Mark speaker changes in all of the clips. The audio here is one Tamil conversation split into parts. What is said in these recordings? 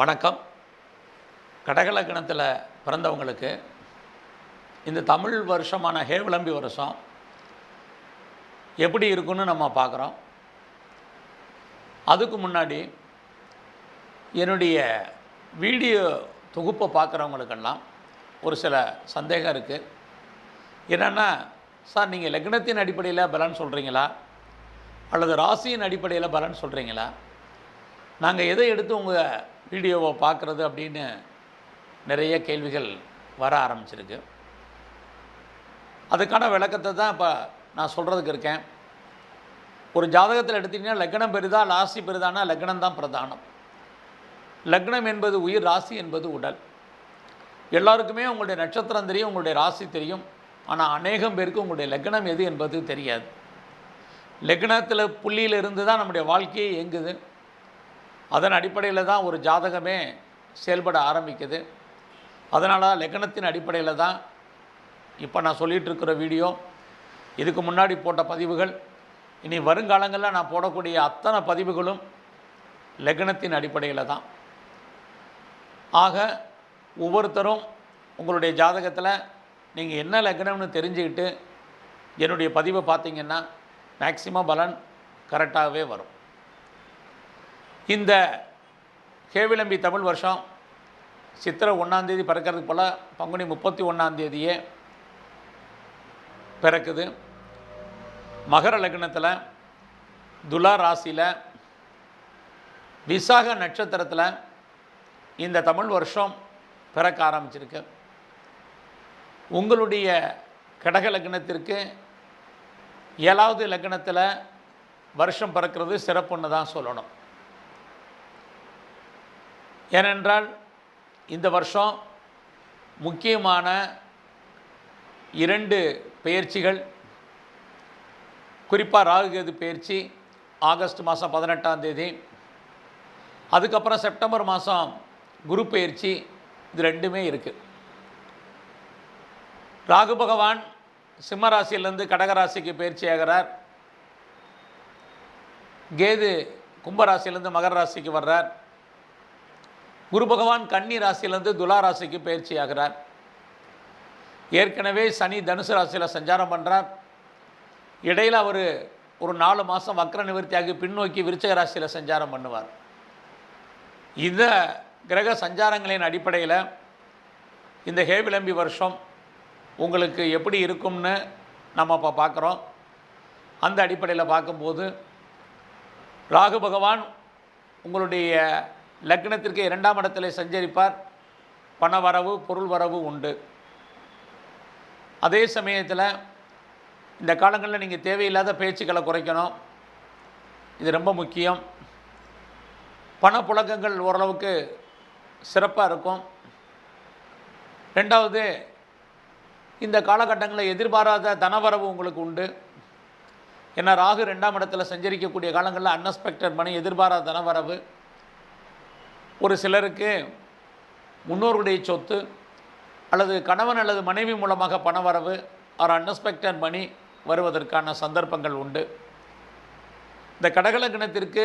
Speaker 1: வணக்கம். கடகலக்கணத்தில் பிறந்தவங்களுக்கு இந்த தமிழ் வருஷமான ஹேவிளம்பி வருஷம் எப்படி இருக்குன்னு நம்ம பார்க்குறோம். அதுக்கு முன்னாடி என்னுடைய வீடியோ தொகுப்பை பார்க்குறவங்களுக்கெல்லாம் ஒரு சில சந்தேகம் இருக்குது என்னென்னா சார் நீங்கள் லக்னத்தின் அடிப்படையில் பலன் சொல்கிறீங்களா அல்லது ராசியின் அடிப்படையில் பலன் சொல்கிறீங்களா நாங்கள் எதை எடுத்து உங்கள் வீடியோவை பார்க்குறது அப்படின்னு நிறைய கேள்விகள் வர ஆரம்பிச்சிருக்கு. அதுக்கான விளக்கத்தை தான் இப்போ நான் சொல்கிறதுக்கு இருக்கேன். ஒரு ஜாதகத்தில் எடுத்திங்கன்னா லக்னம் பெரிதா ராசி பெரிதானா? லக்னம் தான் பிரதானம். லக்னம் என்பது உயிர் ராசி என்பது உடல். எல்லாருக்குமே உங்களுடைய நட்சத்திரம் தெரியும் உங்களுடைய ராசி தெரியும். ஆனால் அநேகம் பேருக்கு உங்களுடைய லக்னம் எது என்பது தெரியாது. லக்னத்தில் புள்ளியில் இருந்து தான் நம்முடைய வாழ்க்கையே இயங்குது. அதன் அடிப்படையில் தான் ஒரு ஜாதகமே செயல்பட ஆரம்பிக்குது. அதனால் லக்னத்தின் அடிப்படையில் தான் இப்போ நான் சொல்லிகிட்டு இருக்கிற வீடியோ இதுக்கு முன்னாடி போட்ட பதிவுகள் இனி வருங்காலங்களில் நான் போடக்கூடிய அத்தனை பதிவுகளும் லக்னத்தின் அடிப்படையில் தான். ஆக ஒவ்வொருத்தரும் உங்களுடைய ஜாதகத்தில் நீங்கள் என்ன லக்னம்னு தெரிஞ்சுக்கிட்டு என்னுடைய பதிவை பார்த்தீங்கன்னா மேக்சிமம் பலன் கரெக்டாகவே வரும். இந்த கேவிளம்பி தமிழ் வருஷம் சித்திரை ஒன்றாந்தேதி பிறக்கிறதுக்கு போல் பங்குனி முப்பத்தி ஒன்றாந்தேதியே பிறக்குது. மகர லக்னத்தில் துலா ராசியில் விசாக நட்சத்திரத்தில் இந்த தமிழ் வருஷம் பிறக்க ஆரம்பிச்சிருக்கு. உங்களுடைய கடக லக்னத்திற்கு ஏழாவது லக்னத்தில் வருஷம் பிறக்கிறது சிறப்புன்னு தான் சொல்லணும். ஏனென்றால் இந்த வருஷம் முக்கியமான இரண்டு பயிற்சிகள் குறிப்பாக ராகுகேது பயிற்சி ஆகஸ்ட் மாதம் பதினெட்டாம் தேதி அதுக்கப்புறம் செப்டம்பர் மாதம் குரு பயிற்சி இது ரெண்டுமே இருக்குது ராகு பகவான் சிம்மராசியிலேருந்து கடகராசிக்கு பயிற்சி ஆகிறார். கேது கும்பராசியிலேருந்து மகர ராசிக்கு வர்றார். குரு பகவான் கன்னி ராசியிலேருந்து துலா ராசிக்கு பயிற்சி ஆகிறார். ஏற்கனவே சனி தனுசு ராசியில் சஞ்சாரம் பண்ணுறார் இடையில் அவர் ஒரு நாலு மாதம் வக்ர நிவர்த்தியாகி பின்னோக்கி விருச்சக ராசியில் சஞ்சாரம் பண்ணுவார். இந்த கிரக சஞ்சாரங்களின் அடிப்படையில் இந்த ஹேவிளம்பி வருஷம் உங்களுக்கு எப்படி இருக்கும்னு நம்ம இப்போ பார்க்குறோம் அந்த அடிப்படையில் பார்க்கும்போது ராகு பகவான் உங்களுடைய லக்னத்திற்கு இரண்டாம் இடத்தில் சஞ்சரிப்பார். பண வரவு பொருள் வரவு உண்டு. அதே சமயத்தில் இந்த காலங்களில் நீங்கள் தேவையில்லாத பேச்சுக்களை குறைக்கணும். இது ரொம்ப முக்கியம். பணப்புழக்கங்கள் ஓரளவுக்கு சிறப்பாக இருக்கும். ரெண்டாவது இந்த காலகட்டங்களில் எதிர்பாராத தனவரவு உங்களுக்கு உண்டு. ஏன்னா ராகு ரெண்டாம் இடத்துல சஞ்சரிக்கக்கூடிய காலங்களில் அன்எக்ஸ்பெக்டட் மணி எதிர்பாராத தனவரவு ஒரு சிலருக்கு முன்னோருடைய சொத்து அல்லது கணவன் அல்லது மனைவி மூலமாக பணவரவு ஆர் அன்எக்ஸ்பெக்டட் மணி வருவதற்கான சந்தர்ப்பங்கள் உண்டு. இந்த கடகலக்கணத்திற்கு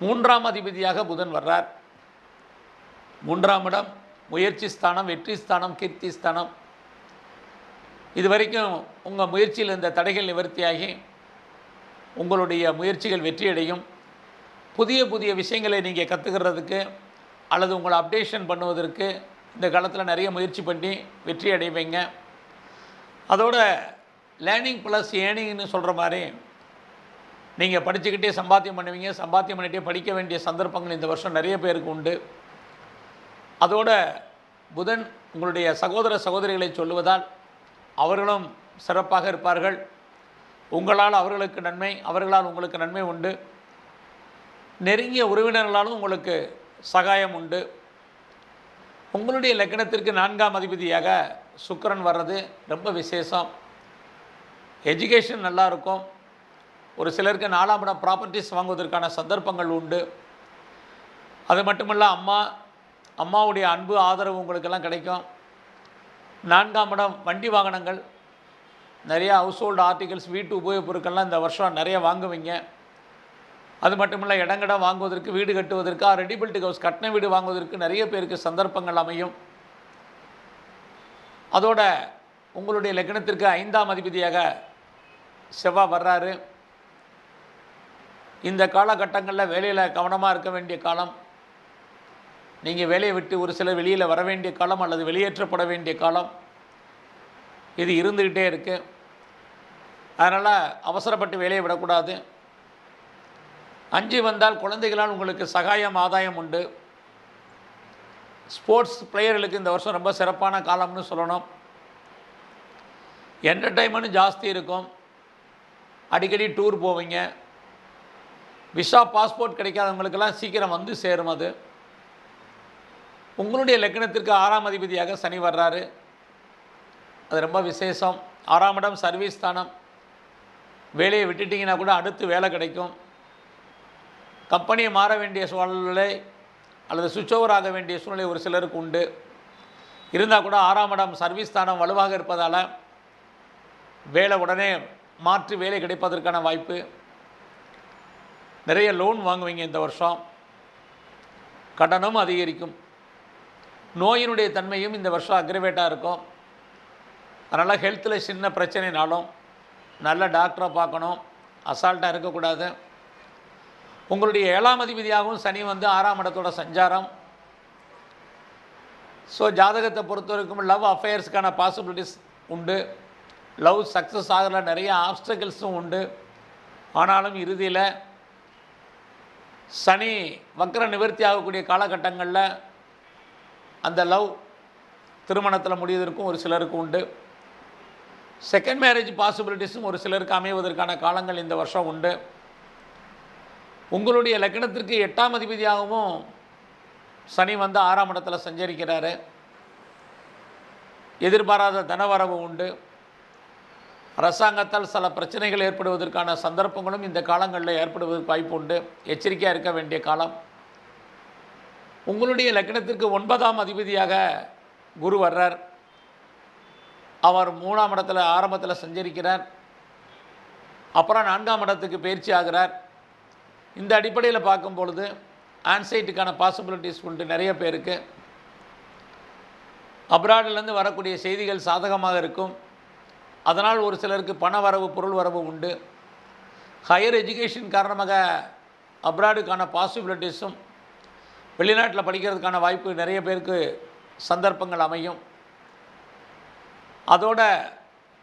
Speaker 1: மூன்றாம் அதிபதியாக புதன் வர்றார். மூன்றாம் இடம் முயற்சி ஸ்தானம் வெற்றி ஸ்தானம் கீர்த்தி ஸ்தானம். இது வரைக்கும் உங்கள் முயற்சியில் இந்த தடைகள் நிவர்த்தியாகி உங்களுடைய முயற்சிகள் வெற்றியடையும். புதிய புதிய விஷயங்களை நீங்கள் கற்றுக்கிறதுக்கு அல்லது உங்களை அப்டேஷன் பண்ணுவதற்கு இந்த காலத்தில் நிறைய முயற்சி பண்ணி வெற்றி அடைவீங்க. அதோட லேர்னிங் ப்ளஸ் ஏர்னிங்னு சொல்கிற மாதிரி நீங்கள் படிச்சுக்கிட்டே சம்பாத்தியம் பண்ணுவீங்க. சம்பாத்தியம் பண்ணிகிட்டே படிக்க வேண்டிய சந்தர்ப்பங்கள் இந்த வருஷம் நிறைய பேருக்கு உண்டு. அதோட புதன் உங்களுடைய சகோதர சகோதரிகளை சொல்லுவதால் அவர்களும் சிறப்பாக இருப்பார்கள். உங்களால் அவர்களுக்கு நன்மை அவர்களால் உங்களுக்கு நன்மை உண்டு. நெருங்கிய உறவினர்களாலும் உங்களுக்கு சகாயம் உண்டு. உங்களுடைய லக்கணத்திற்கு நான்காம் அதிபதியாக சுக்கிரன் வர்றது ரொம்ப விசேஷம். எஜுகேஷன் நல்லா இருக்கும். ஒரு சிலருக்கு நாலாம் இடம் ப்ராப்பர்ட்டிஸ் வாங்குவதற்கான சந்தர்ப்பங்கள் உண்டு. அது மட்டுமல்ல அம்மா அம்மாவுடைய அன்பு ஆதரவு உங்களுக்கெல்லாம் கிடைக்கும். நான்காம் இடம் வண்டி வாகனங்கள். நிறையா ஹவுஸ் ஹோல்டு ஆர்டிகல்ஸ் வீட்டு உபயோகப் பொருட்கள்லாம் இந்த வருஷம் நிறைய வாங்குவீங்க. அது மட்டும் இல்லை இடங்கடம் வாங்குவதற்கு வீடு கட்டுவதற்கு ரெடி பில்ட் ஹவுஸ் கட்டின வீடு வாங்குவதற்கு நிறைய பேருக்கு சந்தர்ப்பங்கள் அமையும். அதோட உங்களுடைய லக்னத்திற்கு ஐந்தாம் அதிபதியாக செவ்வாய் வர்றாரு. இந்த காலகட்டங்களில் வேலையில் கவனமாக இருக்க வேண்டிய காலம் நீங்கள் வேலையை விட்டு ஒரு சிலர் வெளியில் வர வேண்டிய காலம் அல்லது வெளியேற்றப்பட வேண்டிய காலம் இது இருந்துக்கிட்டே இருக்குது அதனால் அவசரப்பட்டு வேலையை விடக்கூடாது. அஞ்சு வந்தால் குழந்தைகளால் உங்களுக்கு சகாயம் ஆதாயம் உண்டு. ஸ்போர்ட்ஸ் பிளேயர்களுக்கு இந்த வருஷம் ரொம்ப சிறப்பான காலம்னு சொல்லணும். என்டர்டைன்மெண்ட் ஜாஸ்தி இருக்கும். அடிக்கடி டூர் போவீங்க. விசா பாஸ்போர்ட் கிடைக்காதவங்களுக்கெல்லாம் சீக்கிரம் வந்து சேரும் அது. உங்களுடைய லக்கணத்திற்கு ஆறாம் அதிபதியாக சனி வர்றாரு. அது ரொம்ப விசேஷம். ஆறாம் இடம் சர்வீஸ் ஸ்தானம். வேலையை விட்டுட்டிங்கன்னா கூட அடுத்து வேலை கிடைக்கும். கம்பெனியை மாற வேண்டிய சூழ்நிலை அல்லது சுவிட்ச் ஓவர் ஆக வேண்டிய சூழ்நிலை ஒரு சிலருக்கு உண்டு. இருந்தால் கூட ஆறாம் இடம் சர்வீஸ் ஸ்தானம் வலுவாக இருப்பதால் வேலை உடனே மாற்றி வேலை கிடைப்பதற்கான வாய்ப்பு. நிறைய லோன் வாங்குவீங்க இந்த வருஷம். கடனும் அதிகரிக்கும். நோயினுடைய தன்மையும் இந்த வருஷம் அக்ரிவேட்டாக இருக்கும். அதனால் ஹெல்த்தில் சின்ன பிரச்சனைனாலும் நல்ல டாக்டரை பார்க்கணும். அசால்ட்டாக இருக்கக்கூடாது. உங்களுடைய ஏழாம் அதிபதியாகவும் சனி வந்து ஆறாம் இடத்தோட சஞ்சாரம். ஸோ ஜாதகத்தை பொறுத்த வரைக்கும் லவ் அஃபேர்ஸ்க்கான பாசிபிலிட்டிஸ் உண்டு. லவ் சக்ஸஸ் ஆகிற நிறைய ஆப்ஸ்டக்கிள்ஸும் உண்டு. ஆனாலும் இறுதியில் சனி வக்கர நிவர்த்தி ஆகக்கூடிய காலகட்டங்களில் அந்த லவ் திருமணத்தில் முடிவதற்கும் ஒரு சிலருக்கு உண்டு. செகண்ட் மேரேஜ் பாசிபிலிட்டிஸும் ஒரு சிலருக்கு அமைவதற்கான காலங்கள் இந்த வருஷம் உண்டு. உங்களுடைய லக்னத்திற்கு எட்டாம் அதிபதியாகவும் சனி வந்து ஆறாம் இடத்துல சஞ்சரிக்கிறாரு. எதிர்பாராத தனவரவு உண்டு. அரசாங்கத்தால் சில பிரச்சனைகள் ஏற்படுவதற்கான சந்தர்ப்பங்களும் இந்த காலங்களில் ஏற்படுவதற்கு வாய்ப்பு உண்டு. எச்சரிக்கையாக இருக்க வேண்டிய காலம். உங்களுடைய லக்னத்திற்கு ஒன்பதாம் அதிபதியாக குரு வர்றார். அவர் மூணாம் இடத்துல ஆரம்பத்தில் சஞ்சரிக்கிறார். அப்புறம் நான்காம் இடத்துக்கு பயிற்சி ஆகிறார். இந்த அடிப்படையில் பார்க்கும் பொழுது ஆன்சைட்டுக்கான பாசிபிலிட்டிஸ் உண்டு நிறைய பேருக்கு. அப்ராட்லேருந்து வரக்கூடிய செய்திகள் சாதகமாக இருக்கும். அதனால் ஒரு சிலருக்கு பண வரவு பொருள் வரவு உண்டு. ஹையர் எஜுகேஷன் காரணமாக அப்ராடுக்கான பாசிபிலிட்டிஸும் வெளிநாட்டில் படிக்கிறதுக்கான வாய்ப்பு நிறைய பேருக்கு சந்தர்ப்பங்கள் அமையும். அதோட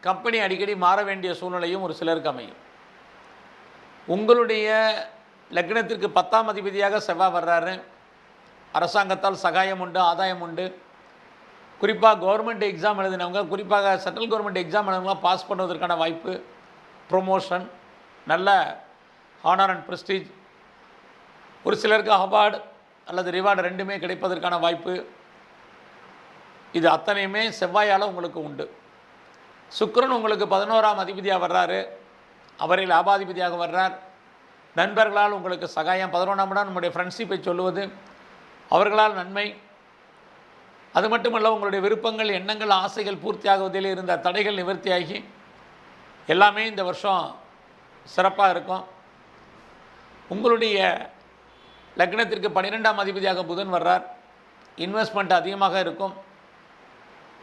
Speaker 1: கம்பெனி அடிக்கடி மாற வேண்டிய சூழ்நிலையும் ஒரு சிலருக்கு அமையும். உங்களுடைய லக்னத்திற்கு பத்தாம் அதிபதியாக செவ்வாய் வர்றாரு. அரசாங்கத்தால் சகாயம் உண்டு ஆதாயம் உண்டு. குறிப்பாக கவர்மெண்ட் எக்ஸாம் எழுதினவங்க குறிப்பாக சென்ட்ரல் கவர்மெண்ட் எக்ஸாம் எழுதினவங்க பாஸ் பண்ணுவதற்கான வாய்ப்பு ப்ரொமோஷன் நல்ல ஹானர் அண்ட் ப்ரெஸ்டீஜ் ஒரு சிலருக்கு அவார்டு அல்லது ரிவார்டு ரெண்டுமே கிடைப்பதற்கான வாய்ப்பு. இது அத்தனையுமே செவ்வாயால் உங்களுக்கு உண்டு. சுக்ரன் உங்களுக்கு பதினோராம் அதிபதியாக வர்றாரு. அவரை லாபாதிபதியாக வர்றார். நண்பர்களால் உங்களுக்கு சகாயம். பதினொன்றாம் இடம் நம்முடைய ஃப்ரெண்ட்ஷிப்பை சொல்லுவது. அவர்களால் நன்மை. அது மட்டுமல்ல உங்களுடைய விருப்பங்கள் எண்ணங்கள் ஆசைகள் பூர்த்தியாகுவதில் இருந்த தடைகள் நிவர்த்தியாகி எல்லாமே இந்த வருஷம் சிறப்பாக இருக்கும். உங்களுடைய லக்னத்திற்கு பன்னிரெண்டாம் அதிபதியாக புதன் வர்றார். இன்வெஸ்ட்மெண்ட் அதிகமாக இருக்கும்.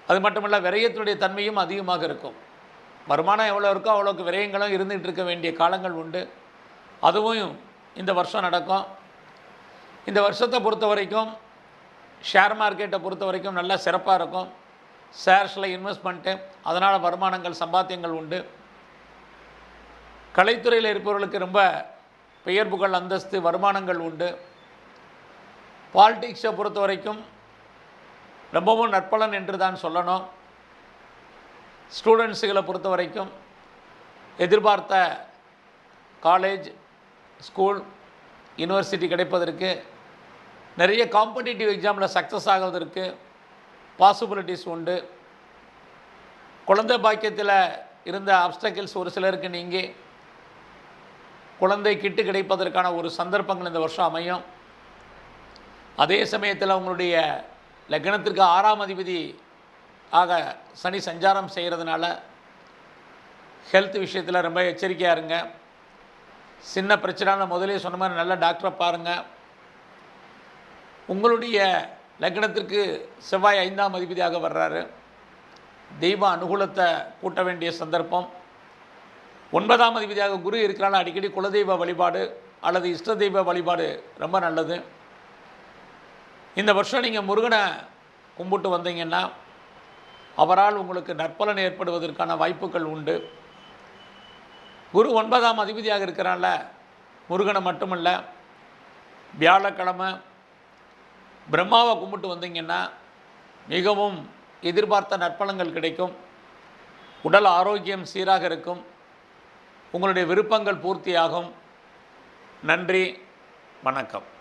Speaker 1: அது மட்டுமல்ல விரயத்தினுடைய தன்மையும் அதிகமாக இருக்கும். வருமானம் எவ்வளோ இருக்கோ அவ்வளோக்கு விரயங்களும் இருந்துகிட்டு இருக்க வேண்டிய காலங்கள் உண்டு. அதுவும் இந்த வருஷம் நடக்கும். இந்த வருஷத்தை பொறுத்த வரைக்கும் ஷேர் மார்க்கெட்டை பொறுத்த வரைக்கும் நல்லா சிறப்பாக இருக்கும். ஷேர்ஸில் இன்வெஸ்ட்மெண்ட்டு அதனால் வருமானங்கள் சம்பாத்தியங்கள் உண்டு. கலைத்துறையில் இருப்பவர்களுக்கு ரொம்ப பெயர் புகழ் அந்தஸ்து வருமானங்கள் உண்டு. பாலிட்டிக்ஸை பொறுத்த வரைக்கும் ரொம்பவும் நற்பலன் என்று தான் சொல்லணும். ஸ்டூடெண்ட்ஸுகளை பொறுத்த வரைக்கும் எதிர்பார்த்த காலேஜ் ஸ்கூல் யூனிவர்சிட்டி கிடைப்பதற்கு நிறைய காம்படிட்டிவ் எக்ஸாமில் சக்ஸஸ் ஆகுவதற்கு பாசிபிலிட்டிஸ் உண்டு. குழந்தை பாக்கியத்தில் இருந்த அப்டக்கிள்ஸ் ஒரு சிலருக்கு நீங்கள் குழந்தை கிட்டு கிடைப்பதற்கான ஒரு சந்தர்ப்பங்கள் இந்த வருஷம் அமையும். அதே சமயத்தில் உங்களுடைய லக்னத்திற்கு ஆறாம் அதிபதி ஆக சனி சஞ்சாரம் செய்கிறதுனால ஹெல்த் விஷயத்தில் ரொம்ப எச்சரிக்கையாக இருங்க. சின்ன பிரச்சனை முதலே சொன்ன மாதிரி நல்ல டாக்டரை பாருங்கள் உங்களுடைய லக்னத்திற்கு செவ்வாய் ஐந்தாம் அதிபதியாக வர்றாரு. தெய்வ அனுகூலத்தை கூட்ட வேண்டிய சந்தர்ப்பம். ஒன்பதாம் அதிபதியாக குரு இருக்கிறால அடிக்கடி குலதெய்வ வழிபாடு அல்லது இஷ்ட தெய்வ வழிபாடு ரொம்ப நல்லது. இந்த வருஷம் நீங்கள் முருகனை கும்பிட்டு வந்தீங்கன்னா அவரால் உங்களுக்கு நற்பலன் ஏற்படுவதற்கான வாய்ப்புகள் உண்டு. குரு ஒன்பதாம் அதிபதியாக இருக்கிறான்ல. முருகனை மட்டுமல்ல. வியாழக்கிழமை பிரம்மாவை கும்பிட்டு வந்தீங்கன்னா மிகவும் எதிர்பார்த்த நற்பலங்கள் கிடைக்கும். உடல் ஆரோக்கியம் சீராக இருக்கும். உங்களுடைய விருப்பங்கள் பூர்த்தியாகும். நன்றி. வணக்கம்.